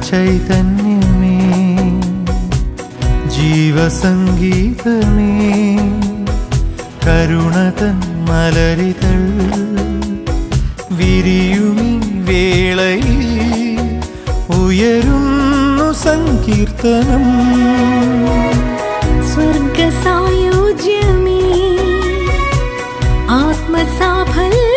സ്നേഹചൈതന്യമേ ജീവസംഗീതമേ കരുണതൻ മലരിതൾ വിരിയുമി വേളയിൽ ഉയരുന്നു സങ്കീർത്തനം. സ്വർഗസായോജ്യമേ ആത്മസാഫല്യമേ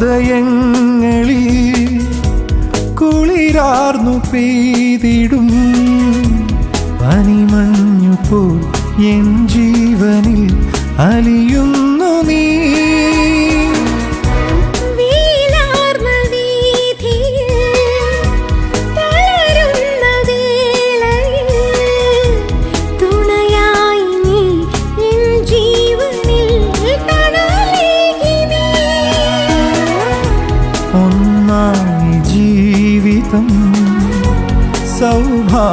അരുണോദയങ്ങളിൽ കുളിരാർന്നു പെയ്തിടും. പനിമഞ്ഞു പോൽ എൻ ജീവനിൽ അലിയുന്നു ജീവിതം സൗഭാഗ്യമാകുവാൻ.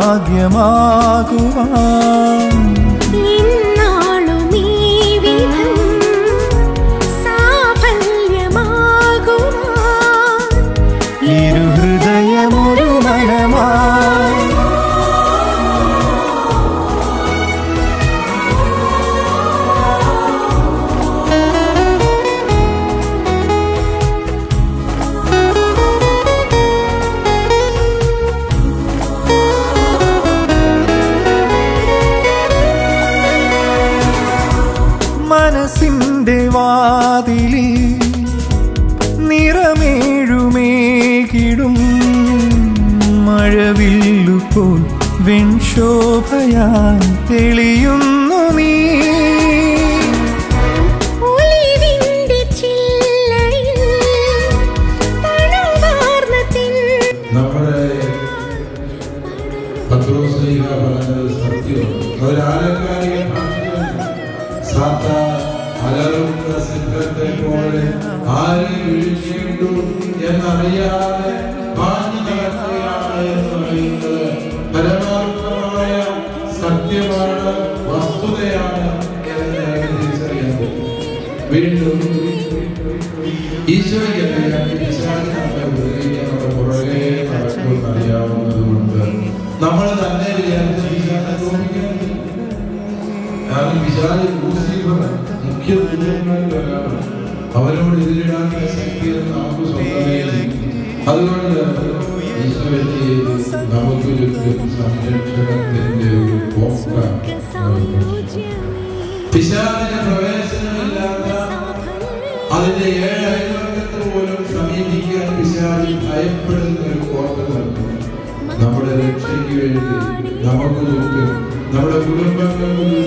മനസ്സിന്റെ വാതിലിൽ നിറമേഴുമേകിടും. മഴവില്ലുപോൽ വെൺശോഭയാൻ തെളിയുന്നു നീ. അലറുന്ന സിംഹത്തെ പോലെ ആരെ വിളിച്ചിട്ടു എന്നറിയാതെ പാഞ്ഞു നടക്കുകയാണ് എന്ന് പറയുന്നത് പരമാർത്ഥമായ സത്യമാണ് വസ്തുതയാണ് വീണ്ടും ഈശോയ്ക്ക് നമ്മുടെ പുറകെ നടക്കുമെന്ന് അറിയാവുന്നതുകൊണ്ട് നമ്മൾ കാരണം വിശാല ലൂസിഫർ മുഖ്യ ഒരാളാണ്. അവരോട് എതിരിടാനുള്ള ശക്തിയെന്ന് നമുക്ക് സ്വന്തമേ. അതുകൊണ്ട് പ്രവേശനമില്ലാത്ത പോലും സമീപിക്കാൻ നമ്മുടെ രക്ഷയ്ക്ക് വേണ്ടി നമുക്ക് നമ്മുടെ കുടുംബങ്ങൾക്ക്